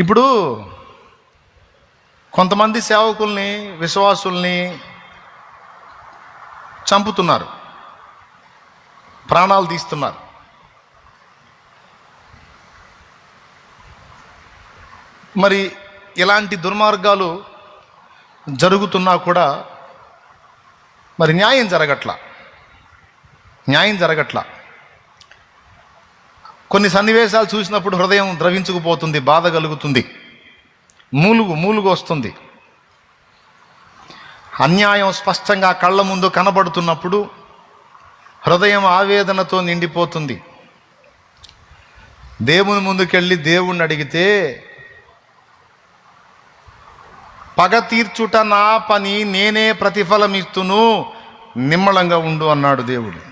ఇప్పుడు కొంతమంది సేవకుల్ని విశ్వాసుల్ని చంపుతున్నారు. ప్రాణాలు తీస్తున్నారు. మరి ఇలాంటి దుర్మార్గాలు జరుగుతున్నా కూడా మరి న్యాయం జరగట్లా. న్యాయం జరగట్లా. కొన్ని సన్నివేశాలు చూసినప్పుడు హృదయం ద్రవించుకుపోతుంది బాధ కలుగుతుంది. మూలుగు మూలుగు వస్తుంది అన్యాయం స్పష్టంగా కళ్ళ ముందు కనబడుతున్నప్పుడు హృదయం ఆవేదనతో నిండిపోతుంది. దేవుని ముందుకెళ్ళి దేవుణ్ణి అడిగితే పగ తీర్చుట నా పని నేనే ప్రతిఫలమిస్తును నిమ్మళంగా ఉండు అన్నాడు దేవుడు.